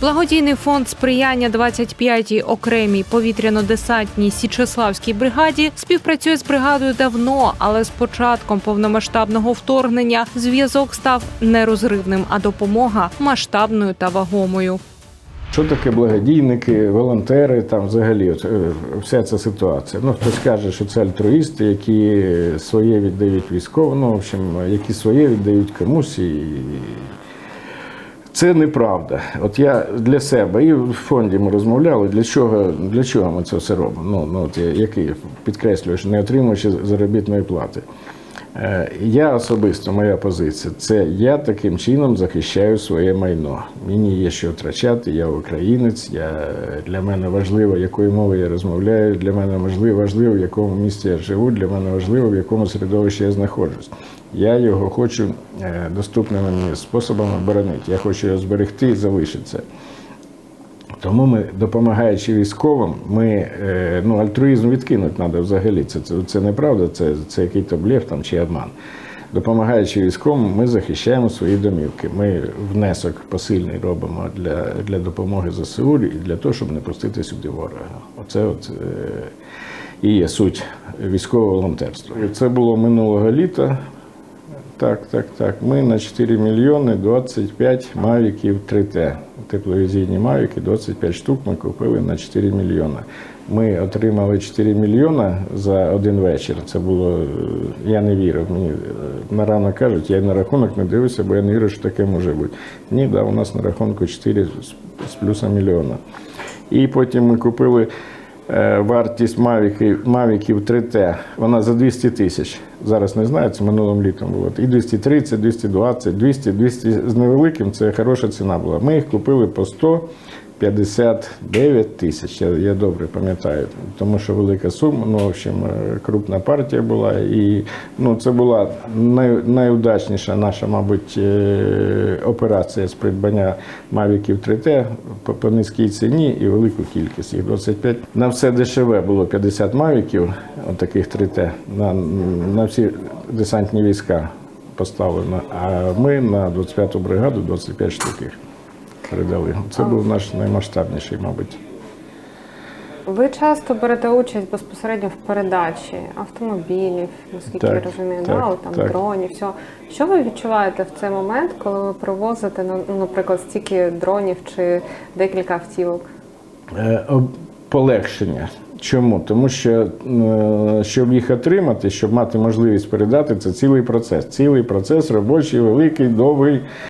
Благодійний фонд сприяння 25-й окремій повітряно-десантній Січеславській бригаді співпрацює з бригадою давно, але з початком повномасштабного вторгнення зв'язок став не розривним, а допомога масштабною та вагомою. Що таке благодійники, волонтери, там взагалі от, е, вся ця ситуація. Ну, хтось каже, що це альтруїсти, які своє віддають військовим, ну, в общем, які своє віддають комусь. І... Це неправда. От я для себе і в фонді ми розмовляли, для чого, для чого ми це все робимо. Ну, ну, от який підкреслюю, що не отримуючи заробітної плати. Е, Я особисто, моя позиція, це я таким чином захищаю своє майно. Мені є що втрачати, я українець, я, для мене важливо, якою мовою я розмовляю, для мене важливо, важливо, в якому місті я живу, для мене важливо, в якому середовищі я знаходжусь. Я його хочу е, доступними мені способами боронити. Я хочу його зберегти і залишиться. Тому ми, допомагаючи військовим, ми е, ну, альтруїзм відкинути треба взагалі. Це, це, це неправда, це, це який-то блеф там, чи обман. Допомагаючи військовим, ми захищаємо свої домівки. Ми внесок посильний робимо для, для допомоги ЗСУ і для того, щоб не пустити сюди ворога. Оце от, е, і є суть військового волонтерства. Це було минулого літа. Так, так, так. Ми на 4 мільйони 25 мавіків 3Т. Тепловізійні мавіки, 25 штук ми купили на 4 мільйони. Ми отримали 4 мільйони за один вечір. Це було, е, я не вірив. Мені е, на рано кажуть, я на рахунок не дивився, бо я не вірю, що таке може бути. Ні, да, у нас на рахунку 4 з, плюсом мільйона. І потім ми купили Вартість мавіків, мавіків 3Т, вона за 200 тисяч. Зараз не знаю, це минулим літом було. І 230, 220, 200, 200 з невеликим це хороша ціна була. Ми їх купили по 159 тисяч. Я, я добре пам'ятаю, тому що велика сума, ну, в общем, е, крупна партія була. І ну, це була най, найудачніша наша, мабуть, е, операція з придбання мавіків 3Т по, по низькій ціні і велику кількість. Їх 25. На все дешеве було 50 мавіків, таких 3Т, на, на всі десантні війська поставлено. А ми на 25-ту бригаду 25 штук передали. Це був наш наймасштабніший, мабуть. Ви часто берете участь безпосередньо в передачі автомобілів, наскільки я розумію, так, да, там так. дронів, все. Що ви відчуваєте в цей момент, коли ви привозите, ну, наприклад, стільки дронів чи декілька автівок? Е, Полегшення. Чому? Тому що е, щоб їх отримати, щоб мати можливість передати, це цілий процес. Цілий процес робочий, великий, довгий.